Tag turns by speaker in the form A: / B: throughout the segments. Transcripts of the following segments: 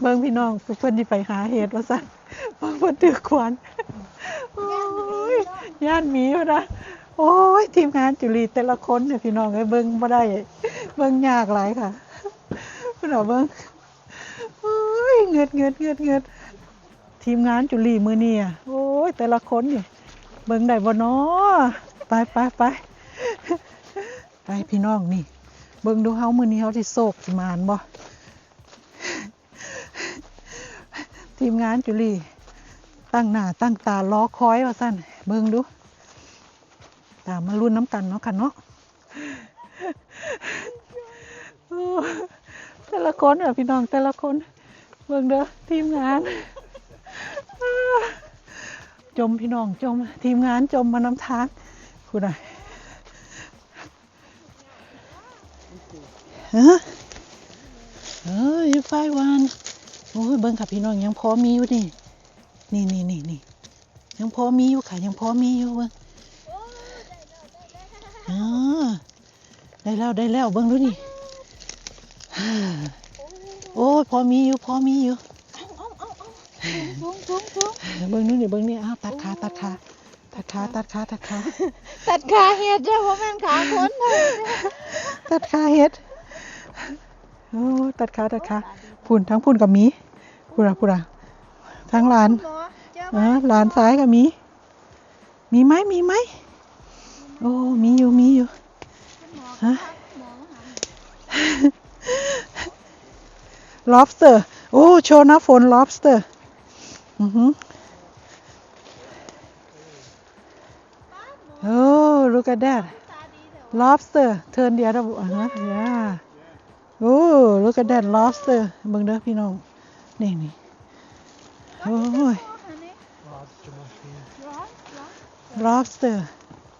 A: เบิ่งพี่น้องเพิ่นสิไปหาเห็ดว่าซั่นเบิ่งเพิ่นถือขวานโอ้ยย่านหมีว่านะโอ้ยทีมงานจุลีแต่ละคนเนี่ยพี่น้องเอ้ยเบิ่งบ่ได้ เบิ่งยากหลายค่ะเพิ่นเอาเบิ่งโอ้ยเงือดเงือดเงือดเงือดทีมงานจุลีมื้อนี้อะโอ้ยแต่ละคนนี่เบิ่งได้บ่น้อไปไปไปไปพี่น้องนี่ เบิ่งดูเฮามือนี้เฮาสิโศกสิมานบ่ ทีมงานจุลีตั้งหน้าตั้งตาล้อคอยว่าซั่นเบิ่งดู ตามมารุ่นน้ำกันเนาะค่ะเนาะแต่ละคนอะพี่น้องแต่ละคน เบิ่งเด้อทีมงาน จมพี่น้องจม ทีมงานจมมาน้ำทางคุณอะเออเอออยูไฟวัน โอ้ยเบิ่งค่ะพี่น้องยังพอมีอยู่นี่นี่นี่นี่นี่ยังพอมีอยู่ค่ะ ยังพอมีอยู่เบิ่งอ๋อได้แล้วได้แล้วเบิ่งดูนี่ฮ่าโอ้ยพอมีอยู่พอมีอยู่
B: สูงสูงสูง
A: เบิ่งนู่นนี่เบิ่งนี่อ้าวตัดขาตัดขาตัดขาตัดขาตัดขา
B: ตัดขาเห็ดจ้ะเพราะมันขาคนเลย
A: ตัดขาเฮ็ดโอ้ตัดขาตัดขา พุ่นทั้งพุ่นกับหมีพุ่นอะพุ่นอะทั้งหลาน
B: หมอเจ้า
A: เออหลานซ้ายกับหมี มีไหมมีไหมโอ้ มีอยู่มีอยู่
B: หมอ
A: ฮะ
B: หมอหา
A: lobster โอ้โชว์นะฝน lobster อือหือโอ้ look at that
B: ตาดีเดี๋ยว
A: lobster turn the other way อ่าฮะ yeah โอ้ look at that lobster เบิ่งเด้อพี่น้อง นี่นี่โอ้ย
B: อันนี้ร้อร้อน
A: lobster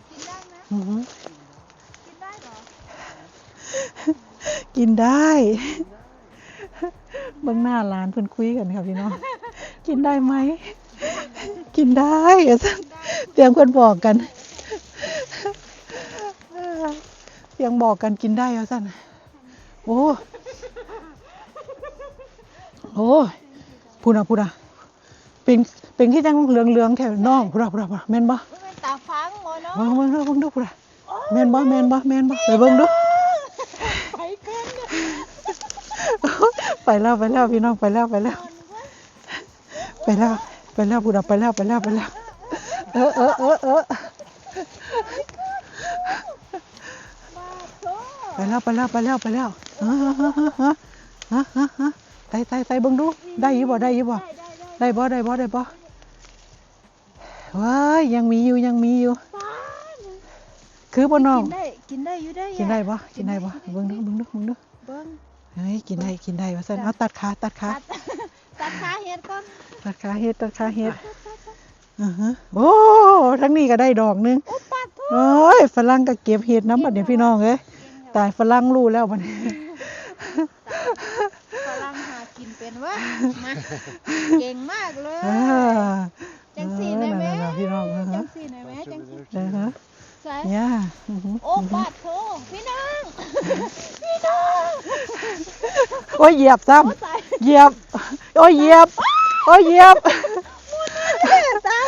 B: กินได้ไหมกินได้เหรอ
A: กินได้เบิ่งหน้าร้านเพิ่นคุยกันค่ะพี่น้อง กินได้ไหม กินได้อะซั่นเสียงเพิ่นบอกกันเสียงบอกกันกินได้เอะซั่น โอ้โอ้พูดนะพูดนะเป็นเป็นที่จังเหลืองเหลืองๆแถวน้องพูดนะพูดนะพูดนะแม่นบ่
B: ไม่ตาฟ้างหมอเนาะ
A: เบิ่งเบิ่งดูเบิ่งดูพูดนะแม่นบ่แม่นบ่แม่นบ่ไปเบิ่งดู
B: ไปกันเนี่ย
A: ไปแล้วไปแล้วพี่น้องไปแล้วไปแล้ว ไปแล้วไปแล้วพูดนะไปแล้วไปแล้วไปแล้วเออเออเออเออ
B: บ้าโซ่
A: ไปแล้วไปแล้วไปแล้วไปแล้ว ฮะฮะฮะฮะฮะฮะฮะไต่ไต่ไต่เบิ่งดู ได้อยี่บ่ได้อยี่บ่
B: ได้
A: บ่ได้บ่ได้บ่ว้ายยังมีอยู่ยังมีอยู่
B: ฟ้า
A: คือบ่น้อง
B: กินได้กินได้อยู่ได้
A: กินได้บ่กินได้บ่เบิ่งดูเบิ่งดูเบิ่งดู
B: เบิ้ง
A: เฮ้ยกินได้กินได้ว่าซั่นเอาตัดขาตัดขา
B: ตัดตัดขาเห็ดก่อน
A: ตัดขาเฮ็ดตัดขาเฮ็ดอือฮะโอ้ทั้งนี้ก็ได้ดอกหนึง
B: โอ้ปัดโท
A: โอ้ยฝรั่งก็เก็บเห็ดน้ำบัดเนี้พี่น้องเอ้ยตายฝรั่งรู้แล้วบัดนี้
B: ฝรั่งหากินเป็นวะ มาเก่งมากเลย
A: อ่า
B: จังสีได้ไหม
A: เออนั่นๆๆพี่น้องเออ
B: จั
A: ฮะ
B: งสีได้ไหมจังสี
A: เออฮะ
B: ใส่
A: เนี่ยอือหือ
B: โอ้ปัดโทพี่น้องพี่น้อง
A: โอ้ยเหยียบซ้
B: โอ้ตายำ
A: เหยียบโอ้ยเหยียบโอ้ยเหยียบ
B: ตา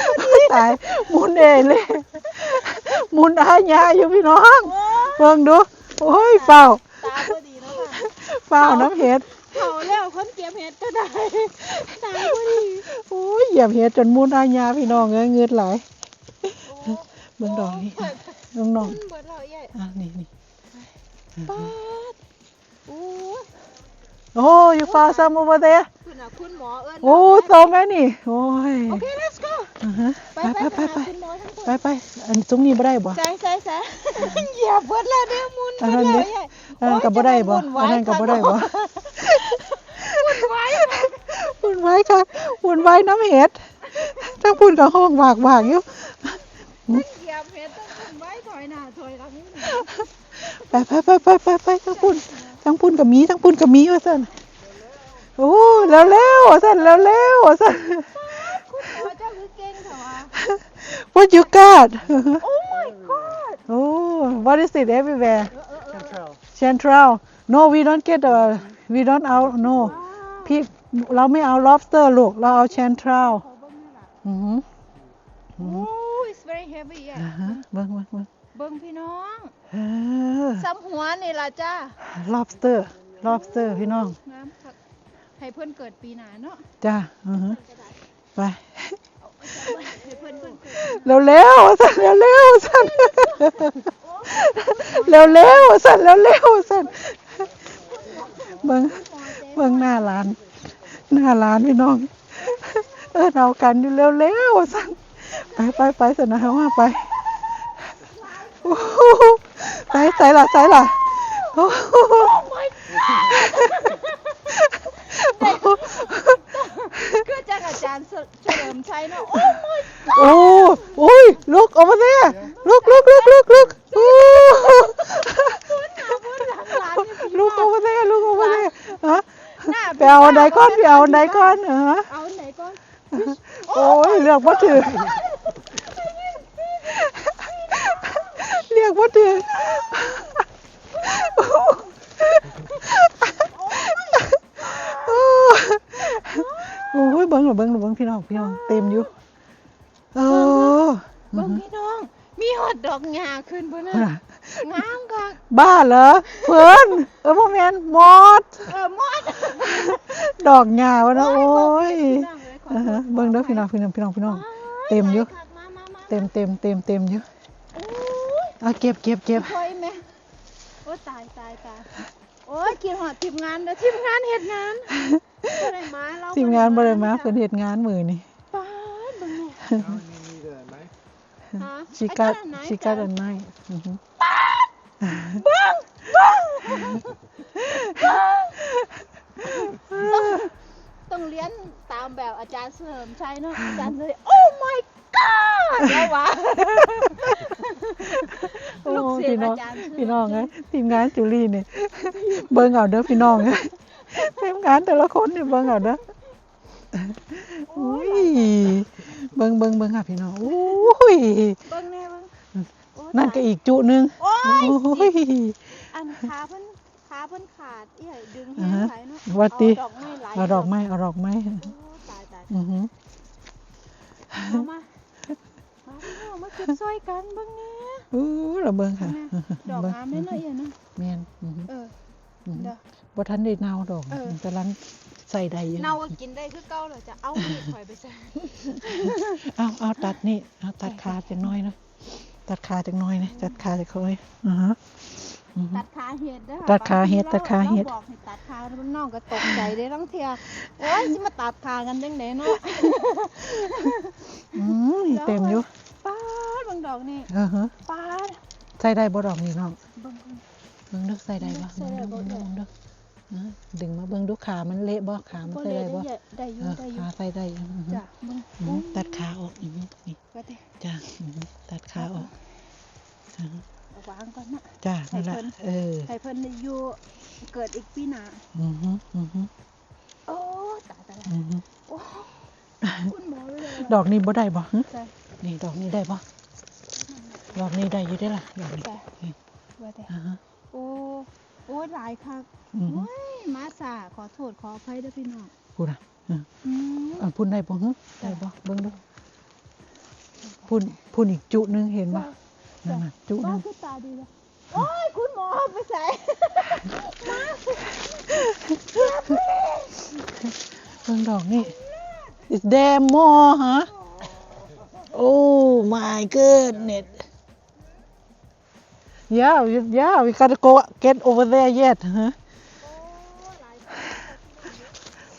A: ตายหมุนเองเลยหมุนอาญาอยู่พี่น้อง
B: โอ้
A: เบิ่งดูโอ้ยเฝ้า
B: ตาพอดีแล้วค่ะ
A: เฝ้าน้ำเห็ด
B: เผาแล้วคนเก็บเห็ดก็ได้ตาพอดี
A: โอ้ยเหยียบเห็ดจนหมุนอาญาพี่น้องเอ้ยเงือดไหลายเบิ่งดอกนี่น้องน้อง
B: เบิดเราใหญ่
A: ๆอะนี่นี่
B: ปาดโอ้
A: โอ้ยฟ้าซ้ำ over there
B: คุณน่ะคุณหมอเอิ้น
A: โอ้โตแม่นี่โอ้ย
B: โอเค let's go
A: อ่าฮะ
B: ไป
A: ไป
B: ไป
A: ไป
B: ไป
A: ไปไป
B: คุณหมอทั้งหมด
A: ไปไปอันตรงนี้บ่ได้บ่
B: ใส่ใส่ใส่เหยียบเบิดแล้วเด้อมุน
A: อัน
B: เบิ
A: นั้
B: ด
A: น
B: แล้
A: เด้
B: วใหญ่
A: อันนั้นก็บ่ได้บ่อันนั้นก็บ่ได้บ่
B: วุ่นวาย
A: วุ่นวายค่ะวุ่นวายน้ำเห็ดทั้งพูนกับห้องวากวากอยู่
B: เหยียบเห็ดต้องวุ่นวายถอยหน้าถอยหลังนี่
A: ไปไปไปไปไปไปทั้งพูน ทั้งพูนกับหมีทั้งพูนกับหมีว่าซั่นโอ้แล้วแล้วว่าซั่นแล้วแล้วว่าซั่น
B: คุณหมอเจ้าคือเก่งเถอะวะ
A: What you got
B: โอ้ my god
A: โอ้ What is it everywhere
B: เออเออเออ
A: Central No we don't get the we don't out no
B: ว้าว
A: พี่เราไม่เอา lobster ลูกเราเอา chanterelle
B: ขอเบิ่งหน่อยล่ะ
A: อือหืออื
B: โอ้
A: อหือ
B: it's very heavy อะ
A: อ่าฮะเบิ่งเบิ่งเบิ่ง
B: เบิ่งพี่น้อง
A: เออ
B: ซ้ำหัวนี่ล่ะจ้า
A: lobster lobster พี่น้อง
B: งามคักให้เพิ่นเกิดปีหน้าเนาะ
A: จ้าอือหือไป
B: ให้เพิ่นเพิ่นเกิด
A: เร็วเร็วๆสั่นเร็วเร็วๆสั่นเร็วเร็วๆสั่นเร็วเร็วๆสั่นเบิ่งเบิ่งหน้าร้าน หน้าร้านพี่น้อง เออเอากันอยู่เร็วเร็วๆสั่นไปไปไปสนะว่าไปโอ้โห ไปใส่ละใส่ละโอ้โห
B: ก็จากอาจารย์เฉลิมชัยเนาะโอ้ my
A: โอ้โอ้ยลุกออกมาสิลุกลุกลุกลุกลุกโอ้
B: god หลังหลานนี่พี่
A: ลุกออกมาสิลุกออกมาสิฮะ
B: หน้า
A: ไปเอาอันใดก้อนไปเอาอันใดก้อนเออ
B: เอาอันไหนก่อน
A: โอ้ยเรียกว่าถือ เรียกว่าถือโอ้ยเบิ้งหรือเบิ้งหรือเบิ้งพี่น้องพี่น้องเต็มอยู่เออ
B: เบิ่งพี่น้อง มีหอดดอกหญ้าขึ้นบ่น่ะ
A: น่ะ
B: งามคัก
A: บ้าเหรอเพื่อนเออโมเมนมอด
B: เออมอด
A: ดอกหญ้าวะนะโอ้ย
B: พี่น้องอ้ยขอ
A: อ่า
B: โท
A: ฮะ
B: ษ
A: เบิ้งเด้อพี่น้องพี่น้องพี่น้องพี่น้องเต็มอยู่
B: คักมามามา
A: เต็มเต็มเต็มเต็มอยู่
B: โอ้ย
A: เอาเก็บเก็บเก็บ
B: คอยแม่โอ้ตายตายตายโอ้ยกินหอดทีมงานเด้อทีมงานเฮ็ดงานบ่ได้มาเรา
A: ทีมงานบ่ได้มา
B: จ้ะ
A: เพิ่นเฮ็ดงานมื้อนี่
B: ป๊าดเบิ่งแม่
C: เอานี่มีเดินไหม
B: ฮะ
A: ชิกัด
B: ไอ้ตัวไหน
A: ชิกัด
B: จ้ะ
A: อันไหนอือฮึ
B: ต้องเรียนตามแบบอาจารย์เสริมชัยเนาะอาจารย์เลย โอ้ my god แล้ววะ
A: โอ้
B: ลูกศิษย์
A: พี่น้อง
B: อาจารย์เฉลิม
A: พี่น้องเอ้ยทีมงานจุลีนี่เบิ่งเอาเด้อพี่น้องเอ้ยทีมงานแต่ละคนนี่เบิ่งเอาเด้ออุ้ยเบิ่งเบิ่งเบิ่งค่ะพี่น้องอุ้ย
B: เบิ่งแน่เบิ่งโอ้
A: นั่นก็
B: ตาย
A: อีกจุหนึง
B: โอ้ย
A: โอ้ย
B: อันขาเพิ่นขาเพิ่นขาดอีไอ้ดึง
A: อ่า
B: แห้ง
A: ฮะ
B: ไหลเนาะ
A: ว่าติ
B: เอาดอกไม้ไหล
A: เอาดอกไม้เอาดอกไม้
B: โอ้ตายตาย
A: อือฮึ
B: เอามามาพี่น้องมาเก็บซอยกันเบิ่งแน่
A: อู้เราเบิ่งค่ะ
B: แม่ดอกงามแน่เนาะเอียเนาะ
A: แม่นอือฮึ
B: เออ
A: อือฮึ
B: เด้อ
A: บ่ทันได้เนาดอก
B: เออ
A: แต่ลันใส่ได้อยู่
B: เน่าก็กินได้คือเก่าเลยจะเอามีดข่อยไปใส่
A: เอาเอาตัดนี่เอาตัดขาจังน้อยนะตัดขาจังน้อยนะตัดขาจังน้อยอือฮะอือฮึ
B: ตัดขาเห็ดเด้อ
A: ตัดขาเห็ด
B: บงที
A: ตัดขาเห็ด
B: รบอกให้ตัดขาแล้วน้องก็ตกใจเด้ทั้งเทียโอ้ยสิมาตัดขากันจังไดเนาะ
A: อืมนี่เต็มอยู่
B: ป้าดเบางดอกนี่
A: เออฮะ
B: ป้าด
A: ใส่ได้บ่ดอกนี่น้อง
B: เบิ่ง
A: เบิ่งดูใส่ได้บ่
B: ใส่ได้บ่
A: เบิ่งดูเบิ่งดูอะดึงมาเบิ่งดูขามันเละบ่ขามัน
B: บ่
A: ใส่
B: เลย
A: ได้บ่
B: ได้อยู่
A: เออ
B: ได้อยู่
A: ขาใส่ได้อือฮึ
B: จ้ะเบิ่ง
A: อือฮึตัดขาออกอือฮึนี่
B: ก็ได้
A: จ้าอือฮึตัดขาออกอือฮึ
B: เอาวางก่อนนะ
A: จ้านั่นแหละ
B: ให้เพิ่น
A: เออ
B: ให้เพิ่นได้อยู่เกิดอีกปีหน้า
A: อือฮึอือฮึ
B: โอ้ตายตาย
A: อือฮึ
B: โอ้คุณหมอเลย
A: ดอกนี้บ่ได้บ่ฮะ
B: ใช่
A: นี่ดอกนี้ได้บ่ดอกนี้ได้อยู่ได้อล่ะดอกนี้
B: ใช่
A: นี่
B: ว่าแต่
A: อ่าฮะ
B: โอ้โอ้หลายคัก
A: อือฮึ
B: โอ้ยมาสาขอโทษขออภัยเด้อพี่น้อง
A: พูดอะอือ
B: อืม
A: อันพุ่นได้บ่ฮะได้บ่เบิ่งดูพุ่นพุ่นอีกจุหนึงเห็นบ่นั่นน่ะจุห
B: บ้า
A: นึง
B: คือตาดีเลยโอ้ยคุณหมอไปใส่
A: เบิ่งดอกนี่ It's there more ฮะ Oh my goodness Yeah we- yeah we gotta go get over there yet ฮะ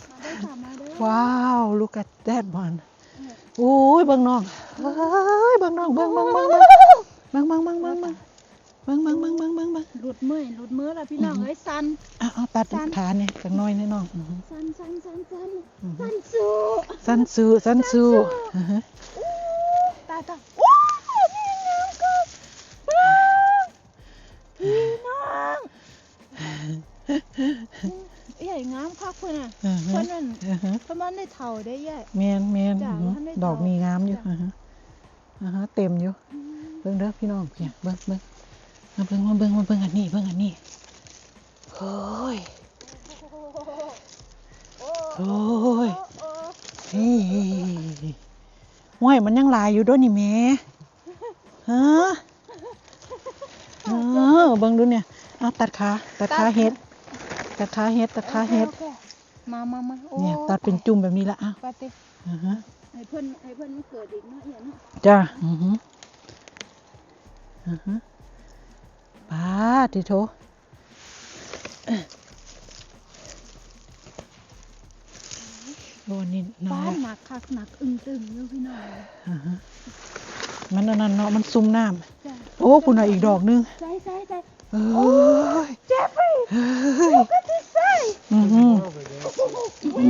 B: มาได้ค่ะมาเด้อ
A: Wow look at that one โอ้ยเบิ่งน้องเฮ้ยเบิ่งน้องเบิ่งเบิ่งเบิ่งเบิ่งเบิ่งเบิ่งเบิ่งเบิ่งเบิ่งเบิ่งเบิ่งเบิ่งเบิ่งเบิ่งเบิ่ง
B: หลุดมือหลุดมือแล้วพี่น้องเอ้ยสัน
A: เอาเอาตัด
B: สั้น
A: ขาเนี่ยจังน้อยแน่น้องอือฮึ
B: สันสันสันสัน
A: อือฮึ
B: สันสู้
A: สั้นสู้สั้นสู้ อือฮึ
B: ตาตาว้าวพี่น้องก็พี่น้องเอ้ยงามคักเพิ่นน่ะ
A: อือฮึ
B: เพิ่นนั่น
A: อือฮึ
B: เพิ่นมันได้เท่าได้แย่
A: แมนแมน
B: จ้ะ
A: อือฮึ
B: ท่านได้
A: ดอก
B: เท่า
A: มีงามอยู่
B: จ้ะ
A: อือฮึอือฮึเต็มอยู่เบิ่งเด้อพี่น้องเนี่ยเบิ่งเบิ่งมาเบิ่งมาเบิ่งมาเบิ่งอันนี้เบิ่งอันนี้โอ้ย
B: โอ้
A: โอ้ย
B: โอ้
A: นี่ ห้วยมันยังหลายอยู่เด้วยนี่แหม่ฮะเออเบิ่งดูเนี่ยเอาตัดขาตัดขาเฮ็ดตัดขาเฮ็ดตัดขาเฮ็ด
B: โอคมามามาโอ้
A: เนี่ยตัดเป็นจุ่มแบบนี้ละอะ
B: ปาติ
A: อือฮะ
B: ให้เพิ่นให้เพิ่นมันเกิดอีกเนาะเนี่ยเนาะ
A: จ้าอือฮึอือฮึปาดิโถ โอ้นี่น้อ
B: บ้ายนหนักคักหนักอึ้งตึงอยู่พี่น้อง
A: อือฮึมันอันนั้นเนาะมันซุ่มน้
B: จ้ะำ
A: โอ้คุณน่ะอีกดอกหนึง
B: ใส่ใส่ใส่
A: เอ้ย
B: เจ็บไป
A: เฮ้ย
B: ก็สิใส่
A: อือฮึ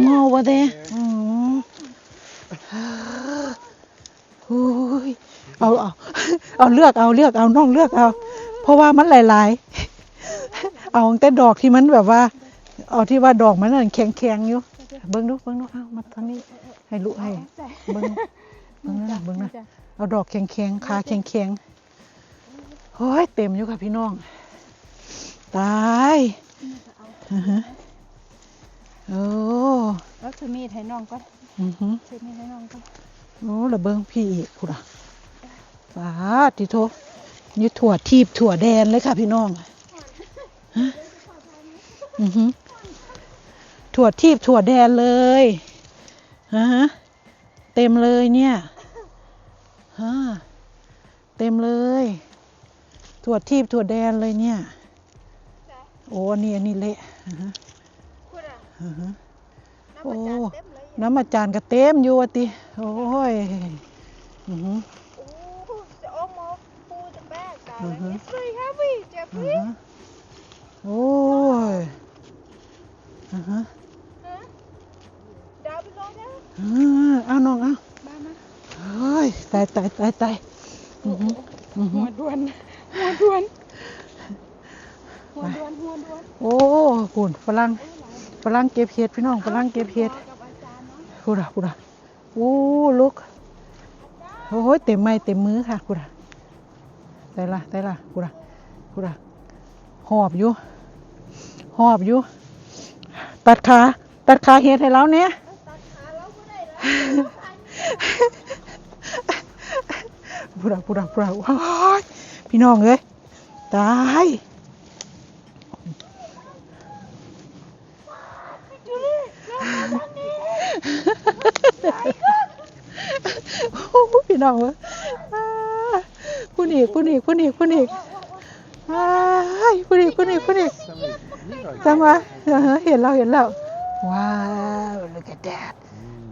A: เมาวะเด้อืมโอ้ยเอาเอาเอาเลือกเอาเลือกเอาน้องเลือกเอา เพราะว่ามันหลาย ๆ เอาแต่ดอกที่มันแบบว่า เอาที่ว่าดอกมันนั่นแข็งๆอยู่ เบิ้งดูเบิ้งดูเอามาทางนี้ให้ลุให้
B: ใส่
A: เบิ้งเบิ้งนะเบิ้งนะ
B: จ้ะ
A: เอาดอกแข็งๆขาแข็งๆโอ้ยเต็มอยู่ค่ะพี่น้อง ตายอือฮึโอ้
B: แล้วถือมีดให้น้องก่อน
A: อือฮึ
B: ถือมีดให้น้องก่อน
A: โอ้ระเบิงพี่อีกคุณอะปาดติโทนี่ถั่วทีบถั่วแดนเลยค่ะพี่น้องฮะอือฮึ ถั่วทีบถั่วแดนเลยฮะเต็มเลยเนี่ยฮะเต็มเลย ถั่วทีบถั่วแดนเลยเนี่ย โอ้นี่อันนี้เละโอ้
B: น้ำมา
A: จานก็เต็มอยู่ติ โอ้ยอือโอ้ย uh-huh. เอาน้องเอา
B: มามา
A: เฮ้ยตายตายตายตายอือหืออือหื
B: หั
A: อ
B: วด่วนหัวด่วนหัวด่วนหัวด่วน
A: โอ้ปุ่นฝรั่งฝรั่งเก็บเห็ดพี่น้องฝรั่งเก็บเห็ด
B: กับอาจารย์เนาะ
A: พูดอะพูดอะโอ้ลูกโอ้ยเต็มไม้เต็มมือค่ะพูดอะได้ละได้ละพูดอะพูดอะหอบอยู่หอบอยู่ตัดขาตัดขาเห็ดให้เราเนี่ย
B: ตัดขาเรา
A: บุระบุระบุระพี่น้องเลยตาย
B: พี่น้องวะผู้หนี
A: ผู้หนีผู้หนีผู้หนีผู้หนีผู้หนีผู้หนีจำวะเห็นเราเห็นเราว้าว look at that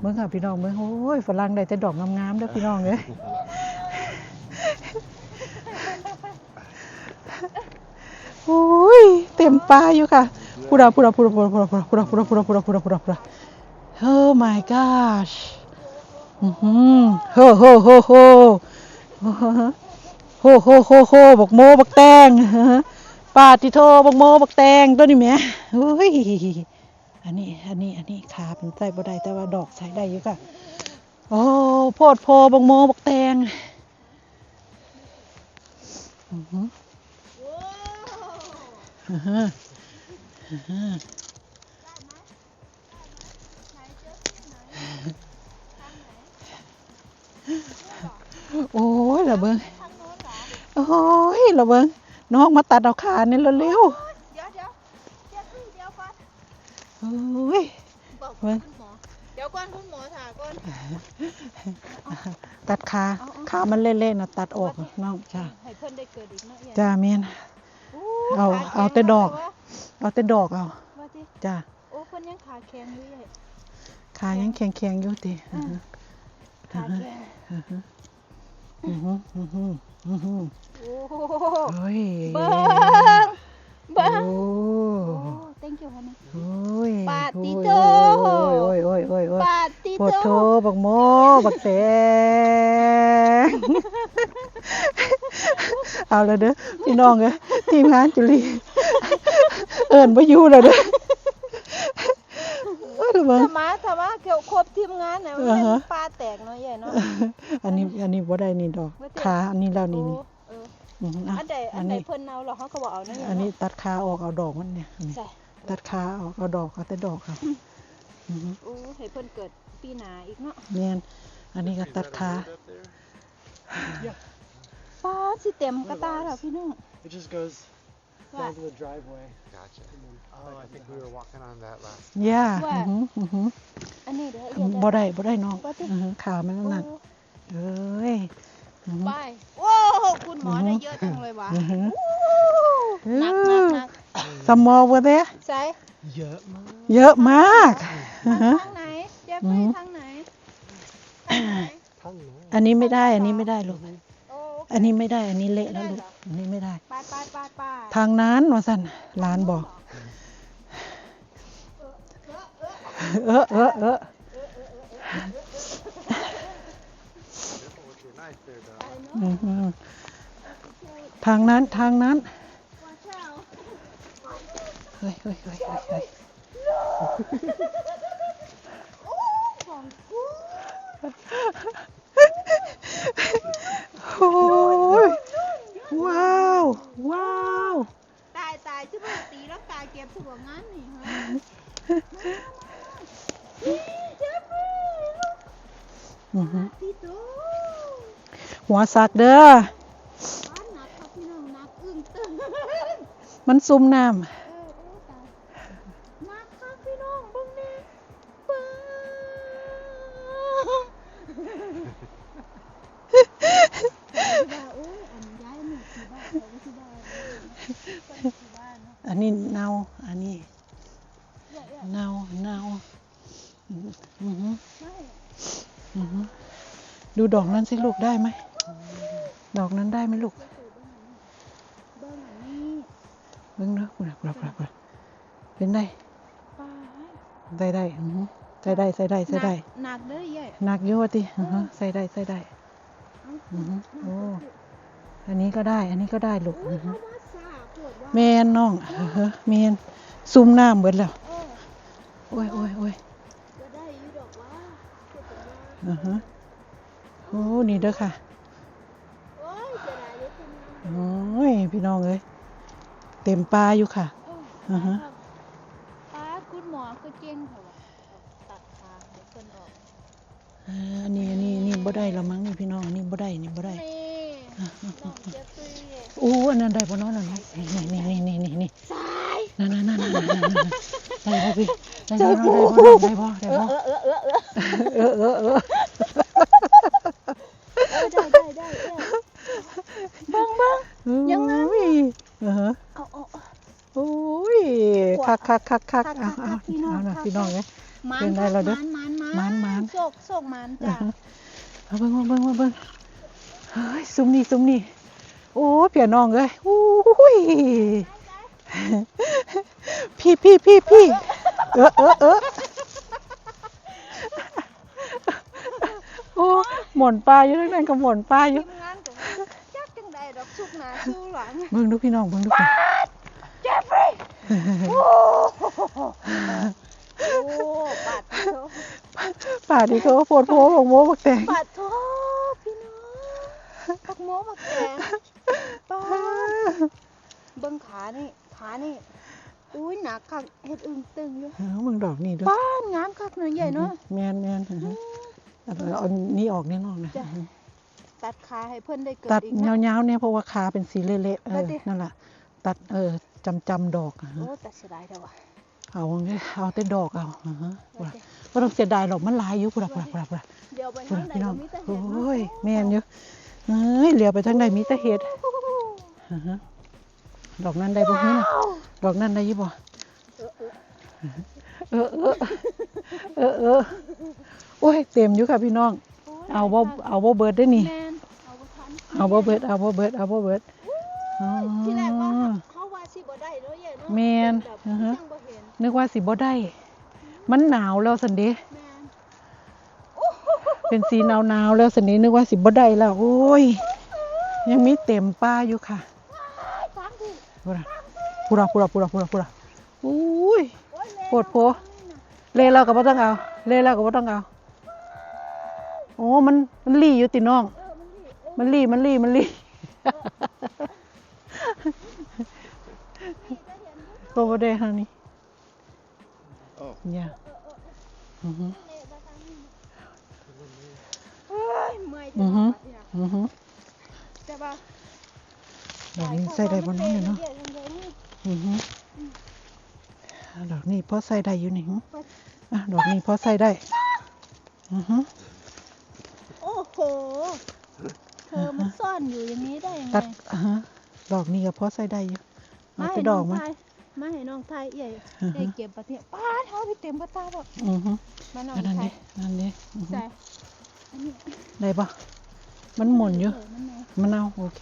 A: เมื่อค่ะพี่น้องเมื่อโอ้ยฝรั่งได้แต่ดอกงามๆเด้อพี่น้องเอ้ยโอ้ยเต็มป่าอยู่ค่ะพูดอะพูดอะพูดอะพูดอะพูดอะพูดอะพูดอะพูดอะพูดอะพูดอะพูดอะพูดอะพูดอะ Oh my gosh อือหือโฮโฮโฮโฮโฮโฮโฮโฮบักโมบักแตงปาติโทบักโมบักแตงตัวนี้แหม่เฮ้ย อันนี้อันนี้อันนี้ขาเป็นใส่บ่ได้แต่ว่าดอกใส่ได้อยู่ค่ะ โอ้โพดโพบักโมบกแตงอือหืออือหืออือหือโอ้ยระเบิงโอ้ยระเบิงน้องมาตัดเอาขานี่เร็ว
B: เดี๋ยวเดี๋ยวเดี๋ยวพี่เดี๋ยวก่อน
A: ๆ โอ้ย
B: บอก
A: เบิ่ง
B: คุณหมอ เดี๋ยวก่อนคุณหมอถามก่อน
A: ตัดขา
B: เอาเอา
A: ขามันเล่นๆนะตัดออกน้องจ้า
B: ให้เพิ่นได้เกิดอีกเนาะอย่า
A: จ้าเมียน
B: โเอาขข็ง
A: เอาแต่ดอก
B: มวะ
A: เอาแต่ดอกเอา
B: ว่าสิ
A: จ้า
B: โอ้เพิ่นยังขาแข็งอยู่ใหญ่
A: ขายังแข็งๆอยู่ติอือฮึ
B: ขาแข็ง
A: อือฮึอือฮึอือฮึอือฮึ
B: โอ้โห
A: โอ้ย
B: เบิ่งเบิ่ง
A: โอ้
B: โอ้ thank you honey
A: โอ้ย
B: ปาติ
A: โอ้ย
B: โต
A: โอ้ยโอ้ยโอ้ยโอ้ย
B: ปาติ
A: ปวด
B: โต
A: โทบักโมบักแสง เอาเลยเด้อพี่น้องเอ้ยทีมงานจุลีเอิญไปอยู่เลยเด้อเออเดี๋ยวเบิ่ง
B: ถ้ามาถ้ามาเกี่ยวครบทีมงานน่ะมัน
A: อ่าฮะ
B: เป็นปลาแตกเนาะใหญ่เนาะ
A: อันนี้อันนี้บ่ได้นี่ดอก
B: บ่ได้
A: ขาอันนี้แล้วนี่นี่
B: โอ้เออ
A: อืมอะ
B: อันใดอั
A: อั
B: น
A: น
B: ใด
A: นี้
B: เพิ่นเอาแล้วเขาก็บอกเอานั่น
A: อันนี้ตัดขาออกเอาดอกมันเนี่ยอันนี้
B: ใส่
A: ตัดขาออกเอาดอกเอาแต่ดอกครับอือฮึ
B: โอ้ให้เพิ่นเกิดปีหน้าอีกเนาะ
A: แม่นอันนี้ก็ตัดขา
B: ฟ้าสิเต็มกระตาแล้วพี่น้อง
C: It just goes
B: What?
C: down to the driveway.
D: Gotcha.
C: and then
D: Oh,
C: back
D: I
C: up
D: think
C: the
D: we were
C: house.
D: walking on that last.
A: ย่า
B: ว่า
A: อือฮึอือฮึ
B: อันนี้เด้ออย่า
A: บ่
B: ได้
A: ได้บ่ได้น้อง
B: บ่ติ
A: อือฮึขามันนั่น
B: โอ้
A: น่ะเอ้ยอือฮึ
B: ไปโอ้คุณหมอได้เยอะจังเลยวะ
A: อือฮึ
B: หนักหนักหนัก
A: สมอบ่เด้
B: ใส่
C: Yeah, man.
A: เยอะมากอือฮึ
B: ทางไหนเจฟ
A: อื
B: ฟี่
A: อฮึ
B: ทางไหน
C: Tongue, man.
A: อันนี้ไม่ได้ อันนี้ไม่ได้ลูก
B: โอ้
A: อันนี้ไม่ได้ อันนี้เละแล้วลูก อันนี้ไม่ได้
B: ไปไปไปไป
A: ทางนั้นว่าสั่นหลานบอก เออเออเออ
D: Careful with your knife there, dog.
A: อือฮึทางนั้นทางนั้นเฮ้ยเฮ้ยเฮ้ยเฮ้ยเฮ้ยโอ้ยว้าว ว้าว
B: ตายตายชื่อว่าตีแล้วตายเก็บถั่วงั้นนี่ฮะเจฟฟี่ลูก
A: อือฮึ
B: พี่โต
A: หัวสักเด้อ
B: บ้านหนักครับพี่น้องหนักอึ้งตึง
A: มันซุ่มน้
B: เออเออตายหนักครับพี่น้องเบิ่งนี่ป้าว่าโอ้ยอันย้ายหมู่ที่บ้านเขาก็ที่บ้านคนที่บ้านเนาะำ
A: อันนี้เนา อันนี้
B: เยอะ
A: เนาเนาอือฮึ
B: ๆไม่
A: อือฮึ ดูดอกนั้นสิลูกได้ไหม ดอกนั้นได้ไหมลูก
B: เบิ่งอันนี้
A: เบิ่งเด้อปุ่นปุ่นปุ่นปุ่นเป็นได้
B: ป้า
A: ใส่ได้อือฮึใส่ได้ใส่ได้ใส่ได้
B: หนักเด้อเย่
A: หนักอยู่ว่าติอือฮึใส่ได้ใส่ได้อือฮึโอ้อันนี้ก็ได้ อันนี้ก็ได้ลูก
B: โอ้
A: อื
B: ย
A: อฮึ
B: เขาว่าซาปวดว่า
A: แมนน้องอือฮึแมนซุ่มน้ำเบิดแล้ว
B: เออ
A: โอ้ยโอ้ยโอ้ย
B: จะได้ อยู่ดอกว่าเก็บเป็นว่า
A: อือฮึโอ้นี่เด้อค่ะ
B: โอ้ยจะได้เลยคุณนะ
A: โอ้ยพี่น้องเอ้ยเต็มปลาอยู่ค่ะ
B: เออ
A: อือฮึ
B: ป้าคุณหมอคือเก่งเขาว่าตัดขาให้เพิ่นออก
A: อ่าอันนี้อันนี้อันนี่บ่ได้ละมั้งนี่พี่น้องอันนี้บ่ได้นี่บ่ได้
B: นี่น้องเจฟฟี่
A: อู้อันนั้นได้บ่เน้องนั่นเนาะนี่นี่นี่นี่นี่นี่
B: สาย
A: นั่นนั่นนั่นนั่นนั่นนั่นได้บ่พี่ได้บ่ได้บ่ได้บ่ได้บ่
B: เออเออเออเออ
A: เออเออเออ
B: เออได้ได้ได้ได้เบิ่งเบิ่ง ยังไง
A: เออ
B: เอาเอาเอา
A: โอ้ย คักคักคักคัก
B: คัก
A: เอา
B: คัก
A: เอา
B: พี่น้อง
A: เอานะ
B: คัก
A: พี่น้อง
B: คัก
A: เอ้ย
B: มัน
A: เป็นไรแล้วเด้อ
B: มันมัน
A: มันมัน
B: โศกโศกมันจ้ะ
A: เอาเบิ่งมาเบิ่งมาเบิ่งเฮ้ยซุมนี่ซุมนี่โอ้เพียน้องเอ้ยอู้ยพี่พี่พี่พี่เออเออเออโอ้หม่อนปลาอยู่ทั้งนั้นก็หม่อนปลาอ
B: ที
A: ยู่
B: มงานก็ว่าจักจังใดดอกสุกหน้าสู้หลัง
A: เบิ่งดูพี่น้องเบิ่งดูค่ะ
B: เจฟฟี่ โอ้โอ้ปัดโถ
A: ป่าดีเขาโพดโพบอกโมบักแตง
B: ปัดโถพี่น้องปักโมปักแกงป้าเบิ่งขานี่ขานี่อุ้ยหนักคักเฮ็ดอึงตึงอยู่
A: เออมึงดอกนี่ด้วย
B: ป้านงามคักหน่อยใหญ่เนาะ
A: แมนแมนอือฮึเอานี่ออกนี่นอกนะ
B: ตัดขาให้เพิ่อนได้เกิด
A: ตัด
B: อีกนะ
A: ยาวๆเนี่ยเพราะว่าขาเป็นสีเละๆเออนั่นแหละตัดเออจำจำดอกอะฮะ
B: โอ้ต่เสียดายแต่ว่า
A: เอาเนี่ยเอาแต่ดอกเอาอ่าฮะ
B: ว่าแต่
A: ก็ต้องเสียดายหรอกมันหลายอยู่พุ่นละพุ่นละพุ่นละพุ่นละ
B: เดี๋ยวไป
A: พุ่น
B: ทาง
A: ละ
B: ไหน
A: พี่น้อง
B: ก็มีแต่เห็ด
A: โอ้ยแม่นอยู่เอ้ยเหลียวไปทางใดมีแต่เห็ดอ่าฮะดอกนั้นได้บ่ฮะดอกนั้นได้อยี่บ่เออเออเออเออโอ้ยเต็มอยู่ค่ะพี่น้อง เอาบ่เอาบ่เบิดได้อนี่
B: แมนเอาบ่ทัน
A: เอาบ่เบิดเอาบ่เบิดเอาบ่เบิดอ๋อ
B: ที่แรกว่าเขาว่าสิบ่ได้เนาะใหญ่เนาะ
A: แม่น
B: น
A: นึกว่าสิบ่ได้ มันหนาวแล้วสันเด
B: แมน
A: เป็นสีหนาวหนาวๆแล้วสันเดนึกว่าสิบ่ได้แล้ว โอ้ย ยังมีเต็มป้าอยู่ค่ะ
B: ทางที่
A: พูดะพูดะพูดะพูดะพูดะพูดะอุ้ย
B: โอ้ยแม่
A: ปวดโพเลเราก็บ่ต้องเอา เลเราก็บ่ต้องเอา โอ้มันมันรีอยู่ติน้อง
B: เออมันนี่เออ
A: มันรีมันรีมันรีก็บ่ได้ทางนี้
D: Oh.
A: อย่าอือฮึ
B: เละมาทางนี้ เฮ้ยเมื่อย
A: อื
B: จั
A: องฮึ
B: บัดเนี่ย
A: อือฮึ
B: แต่ว่า
A: ดอกนี้ใส่ได้บ่เน้องเนาะ
B: ดี๋ยวดี๋ยวนี่
A: อือฮึอ่าดอกนี้พอใส่ได้อยู่นี่หึอะดอกนี้พอใส่ได้ อือฮึ
B: โอ้โห เธอมันซ่อนอยู่อย่างนี้ได้ยังไง
A: ตัดอ่าฮะดอกนี้ก็พอใส่ได้อยู่เอาไปดอกมัน
B: ไทยมาให้น้องไทยเอี่ย
A: อือฮึ
B: เอี่ยเก็บปะเนี่ยป้าดเท้าไปเต็มปะตาแบบ
A: อือฮึ
B: มาน้อง
A: อันนั้น
B: ไท
A: ดิ
B: ย
A: นั่นดิอือฮึ
B: ใส่อันนี้
A: ได้ปะมันหมุนอยู่
B: เมันไง
A: มันเอาโอเค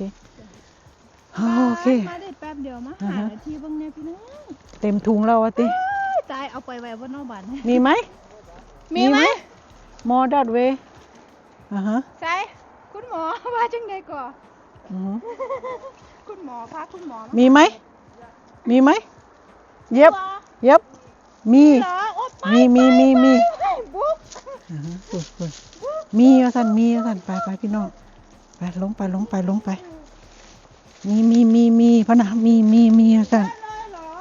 A: โอเค
B: มาได้แป๊บเดียวมา
A: อือ
B: หา
A: ฮะ
B: นาทีเบางเนี่ยพี่น้อง
A: เต็มถุงแล้วอะติ
B: เอ้ยตายเอาไปไว้บนนอกบ้าน
A: มีไหม
B: มีไหม
A: มอดัดเวอ่าฮะ
B: ใส่คุณหมอว่าจังไดก่อ
A: อือฮึ
B: คุณหมอพาคุณหมอมา
A: มีไหมมีไหม เย็บ เย็บ มี
B: เหรอโอ๊ยไป
A: มีมีมีมี
B: ไปบุ๊ก
A: อ่าฮะฝุ่นฝุ่นมีว่าสันมีว่าสันไปไปพี่น้องไปลงไปลงไปลงไป มีมีมีมีพะนะมีมีมีว่าสัน
B: เลยเหรอ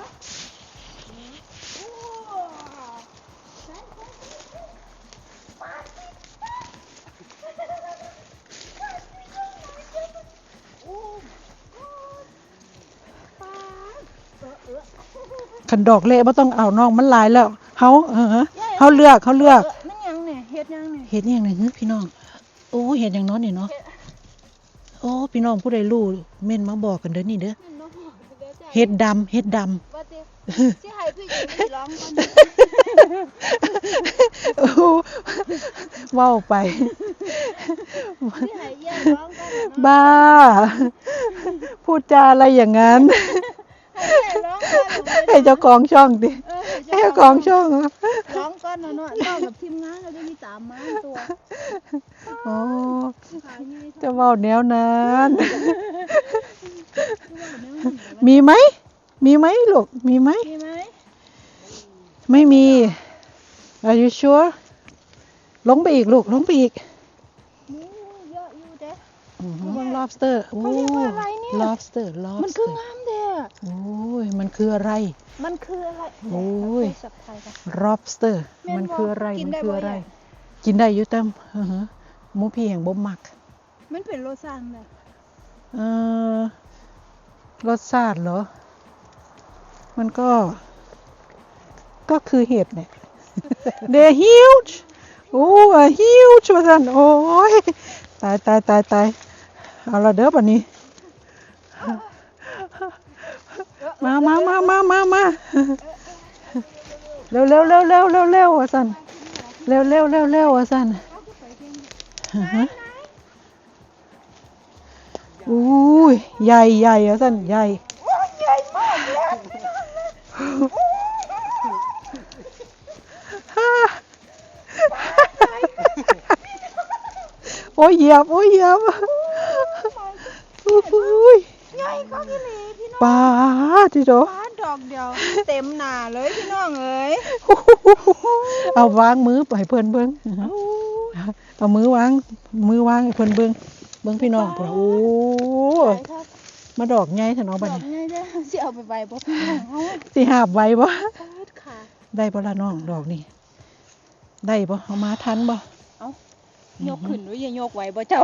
B: โอ้โอ้ปาดเออเออ
A: ขัน ดอกเละบ่ต้องเอาน้องมันหลายแล้วเฮาเออเฮาเลือกเฮาเลือก
B: เออนั่นยังเนี่ยเฮ็ดยังเนี่ย
A: เห็ดอหย่างหนึ่งพี่น้อง โอ้เห็ดอย่างน้อยนี่เนาะ
B: เฮ็ด
A: โอ้พี่น้องผู้ใดรู้เม่นมาบอกกันเด้อนี่เด้อ
B: นั่นเนาะเดี๋ยวจะ
A: เห็ดดำเห็ดดำ
B: ว่าติสิให้พี่หญิงไปร้องก่อน
A: โอ้เว้าไป
B: สิให้เยี่ยมร้องก่อนเนาะ
A: บ้า พูดจาอะไรอย่างนั้น
B: ให้เจ้า
A: ของช่องดิ
B: เออ
A: ให้เจ้าของช่อง
B: ร้องก่อนเนาะเนาะร้องกับทีมงานแล้วจะมีตามมาตัว
A: โอ้
B: ขายง่าย
A: จะเว้าแนวนั้น
B: มี
A: มีไหม มีไหมลูก มีไหม
B: มีไหม
A: ไม่มี Are you sure ลงไปอีกลูก ลงไปอีก
B: มีเยอะอยู่เด้
A: อือฮึเบิ่ง lobster โอ้
B: เขาเรียกว่าอะไรเนี่ย
A: lobster
B: มันคือ
A: lobster
B: งามเด้อ
A: โอ้ยมันคืออะไร
B: มันคืออะไร
A: โอ้ย
B: เาไปสับไทยกัน
A: lobster
B: แม่นบ่
A: มันคืออะไร
B: กิน
A: มัน
B: ได้
A: คือ
B: บ่
A: อะไร
B: ยาย
A: กินได้อยู่เต็มอือฮะหมูพี่แห่งบ่มัก
B: มันเป็นโรสซันเลย
A: เออรสชาติเหรอ มันก็ ก็คือเห็ดเนี่ย They're huge โอ้ a huge ว่าซั่นโอ้ย ตายตายตายตายเอาละเด้อบัดนี้ มามามามามามาเร็วเร็วเร็วเร็วเร็วเร็วว่าซั่นเร็วเร็วเร็วเร็วว่าซั่นอือฮะอุ้ยใหญ่ใหญ่ว่าซั่นใหญ่
B: ใหญ่มากเลย
A: โอ้ยเหยียบโอ้ยเหยียบอุ้ย
B: ใหญ่ก็พี่หลีพี่
A: ปลาที่โด
B: ปาดดอกเดียวเต็มหน้าเลยพี่น้องเอ้ย
A: เอาวางมือไปให้เพื่อนเบิ้งเอามือวางมือวางให้เพื่อนเบิ้งเบิ้งพี่น้องพุ่นน่ะโอ้ย
B: ใหญ่ครับ
A: มาดอกใหญ่เถอะเนาะ
B: ด
A: บัด
B: อก
A: นี้
B: ใหญ่เด้อสิเอาไปไว้บ่พี่น้องเฮา
A: สิหาบไว้บ่
B: ปาดค่ะ
A: ได้บ่ล่ะน้องดอกนี้ได้บ่เอามาทันบ่
B: ยกขึ้นด้วยอย่ายกไว้บ่เจ้า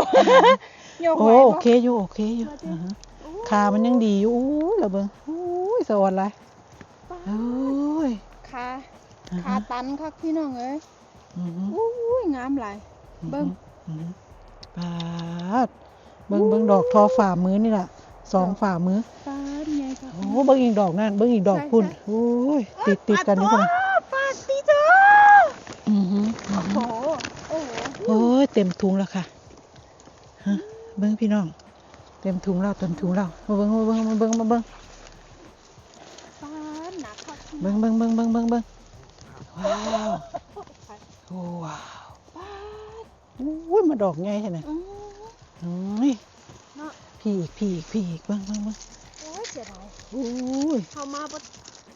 B: ยก
A: โอ้
B: ไว้
A: โอ
B: บ่
A: เคอยู่โอเคอยู่อือฮะ ขามันยังดีอยู่อู้ยละเบิ่งอู้ยสวัสดี
B: ปาด
A: โอ้ย
B: ขา
A: อือ
B: ขา
A: ฮะ
B: ตันคักพี่น้องเอ้ย
A: อือฮึ
B: อุ้ยงามหลายเบิ่ง
A: อือฮึปาดเบิ่งเบิ่งดอกทอฝ่ามือนี่ล่ะสองฝ่ามือ
B: ปาดใหญ่ค่ะ
A: โอ้เบิ่งอีกดอกนั่นเบิ่งอีกดอกพุ่นโอ้ยติดติดกันนี่พุ่นน่ะ
B: ปาดติเจ้า
A: อือฮึอือ
B: โอ้
A: ฮึ
B: โหโอ้โห
A: โอ้ยเต็มถุงแล้วค่ะฮะเบิ่งพี่น้อง เต็มถุงแล้วเต็มถุงแล้วมาเบิ่งมาเบิ่งมาเบิ่งมาเบิ่ง
B: ปาดหนักคัก
A: เบิ่งเบิ่งเบิ่งเบิ่งเบิ่งเบิ่งว้าวโอ้ว้าว
B: ปาด
A: อุ้ยมาดอกไงใช่ไหม
B: อืม
A: อุ้ย
B: เนาะ
A: พี่อีกพี่อีกพี่อีกเบิ่งเบิ่งเบิ่ง
B: โอ้ยเสียดาย
A: อุ้ย
B: เข้ามาบ่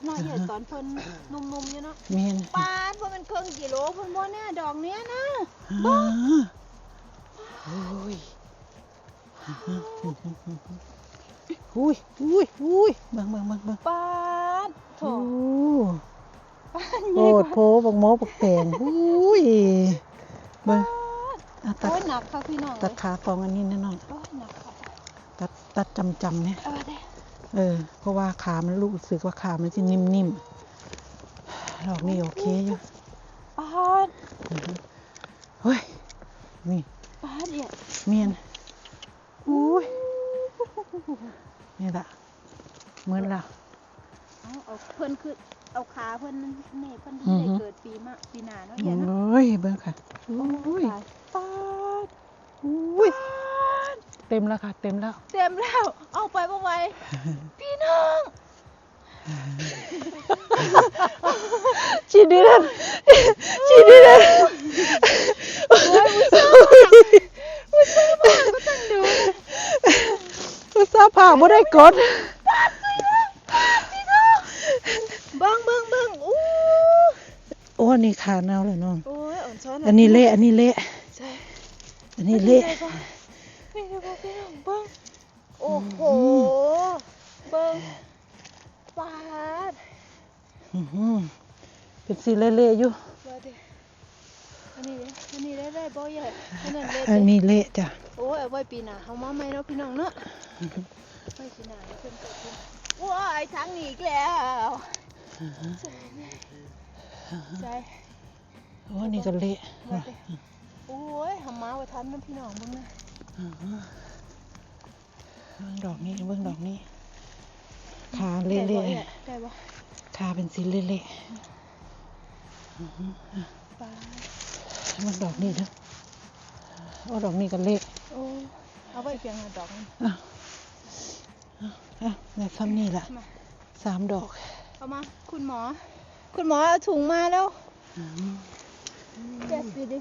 B: น้อยใหญ่ตอนเพิ่นหนุ่มๆอยู่เนาะ
A: เมียน
B: ปาดว่ามันเครื่องกิโลเพิ่นบ่แน่ดอกเนี้ยนะ
A: อ่าโอ้ย อุ้ยอุ้ยอุ้ยเบิ่งเบิ่งเบิ่งเบิ่ง
B: ปาดโถ
A: โอ้โอดโพบักโมบักแตงอุ้ยเบิ่งอะตัด
B: โอ้ยหนักค่ะพี่น้อง
A: ตัดขาของอันนี้แน่นอน
B: โอ้ยหนักค่ะ
A: ตัดตัดจำจำๆเนี่ย
B: เออได้
A: เออ เพราะว่าขามันรู้สึกว่าขามันจะนิ่มๆดอกนี้โอเคอยู่
B: ปาด
A: เฮ้ย นี่
B: ปาดเนี่ย
A: เมียนอุ้ย นี่ละเหมือนละ
B: เอาเอาเพิ่นคือเอาขาเพิ่นนั่นนี่เพิ่น
A: อื
B: ได้
A: อฮึ
B: เกิดปีมะปีหน้าเนาะ
A: โอ
B: อย่าเนาะ้
A: ยเบิ่งค่ะอุ้ย
B: ปาด
A: อุ้ยเต็มแล้วค่ะ เต็มแล้ว
B: เต็มแล้ว เอาไปบ่ไหวพี่น้อง
A: ชีดีนะชีดีนะอุต ส่าห์ผ่าบ่ได้กด
B: เบิ่งเบิ่งเบิ่งอู้
A: โอ้อันนี้ขาเน่าเลยน้อง
B: โอ้ยอ่อนช้อน
A: อันนี้เละอันนี้เละ
B: ใช่
A: อันนี้เละ
B: นี่เดี๋ยวบอกพี่น้องเบิ่งโอ้โหเบิ่งปาด
A: อื้อหือเป็นสีเละๆอยู่
B: ว่าดิอันนี้เด้อันนี้ได้ได้บ่ใหญ่อันนั้นเล็ก
A: อันนี้เละจ้ะ
B: โอ้ยเอาไว้ปีหน้าเฮามาใหม่เนาะพี่น้องเนาะไว้ปีหน้าให้เพิ่นเกิดขึ้นว้ายทางหนีอีกแล้วใช่ใช่
A: โอ้อันนี้ก็เละ
B: ว่าดิโอ้ยหามาว่าทันมันพี่น้องเบิ่งนะ
A: เบิ่งดอกนี้เบิ่งดอกนี้ขาเละ
B: ได้บ่ได้บ่
A: ๆขาเป็นสีเละ
B: ปาด
A: ๆเบิ่งดอกนี้เด้อโอ้ดอกนี้ก็เละ
B: โอ้ยเอาไว้เพียงหาดอกนึง
A: อะ อะในซ้ำนี่แหละ
B: มา
A: สามดอก
B: เอามา คุณหมอ คุณหมอเอาถุงมาแล้ว
A: อืม
B: แกะสิดิ